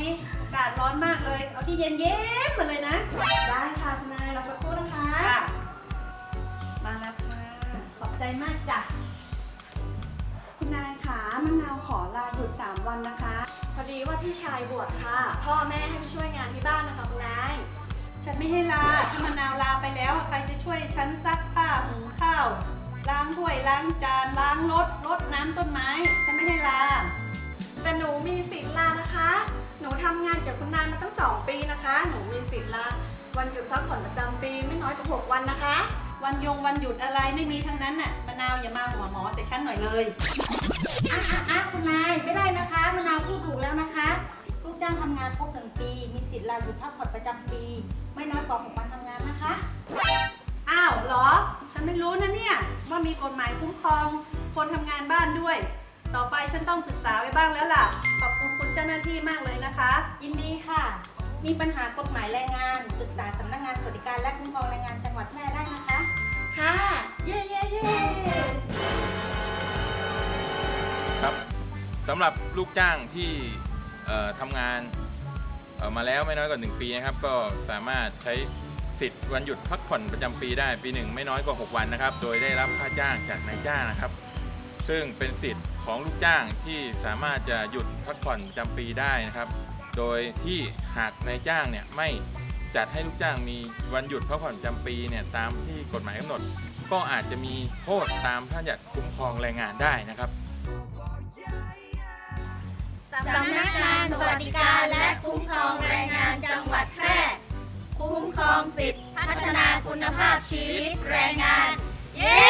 สิอากาศร้อนมากเลย เอาที่เย็นๆมาเลยนะ ได้ค่ะคุณนายรอสักครู่นะคะค่ะมาแล้วค่ะ ขอบใจมากจ้ะ คุณนายคะมะนาวขอลาหยุด3วันนะคะ พอดีว่าพี่ชายบวชค่ะ พ่อแม่ให้ไปช่วยงานที่บ้านนะคะคุณนาย ฉันไม่ให้ลา ถ้ามะนาวลาไปแล้วใครจะช่วยฉันซักผ้าหุงข้าว ล้างถ้วยล้างจานล้างรถรดน้ำต้นไม้ ฉันไม่ให้านกับคุณนายมาตั้ง 2 ปีนะคะ หนูมีสิทธิ์ลาวันหยุดพักผ่อนประจำปีไม่น้อยกว่า 6 วันนะคะ วันยงวันหยุดอะไรไม่มีทั้งนั้นน่ะมะนาวอย่ามาหัวหมอใส่ฉันหน่อยเลยอะอะอะคุณนายไม่ได้นะคะมะนาวพูดถูกแล้วนะคะ ลูกจ้างทำงานครบหนึ่งปี มีสิทธิ์ลาหยุดพักผ่อนประจำปี ไม่น้อยกว่าหกวันทำงานนะคะ อ้าวเหรอ ฉันไม่รู้นะเนี่ย ว่ามีกฎหมายคุ้มครอง คนทำงานบ้านด้วย ต่อไปฉันต้องศึกษาไว้บ้างแล้วล่ะขอบคุณคุณเจ้าหน้าที่มากเลยนะคะ ยินดีค่ะ มีปัญหากฎหมายแรงงานปรึกษาสำนักงานสวัสดิการและคุ้มครองแรงงานจังหวัดแพร่ได้นะคะ ค่ะ เย้เย้เย้ครับสำหรับลูกจ้างที่เอ่อทำงานเอ่อมาแล้วไม่น้อยกว่า 1 ปีนะครับ ก็สามารถใช้สิทธิ์วันหยุดพักผ่อนประจำปีได้ปีหนึ่งไม่น้อยกว่า 6 วันนะครับ โดยได้รับค่าจ้างจากนายจ้างนะครับ ซึ่งเป็นสิทธิ์ของลูกจ้างที่สามารถจะหยุดพักผ่อนประจำปีได้นะครับ โดยที่หากนายจ้างเนี่ยไม่จัดให้ลูกจ้างมีวันหยุดพักผ่อนประจำปีเนี่ยตามที่กฎหมายกำหนด ก็อาจจะมีโทษตามพระราชบัญญัติคุ้มครองแรงงานได้นะครับ สำนักงานสวัสดิการและคุ้มครองแรงงานจังหวัดแพร่ คุ้มครองสิทธิพัฒนาคุณภาพชีวิตแรงงานยิน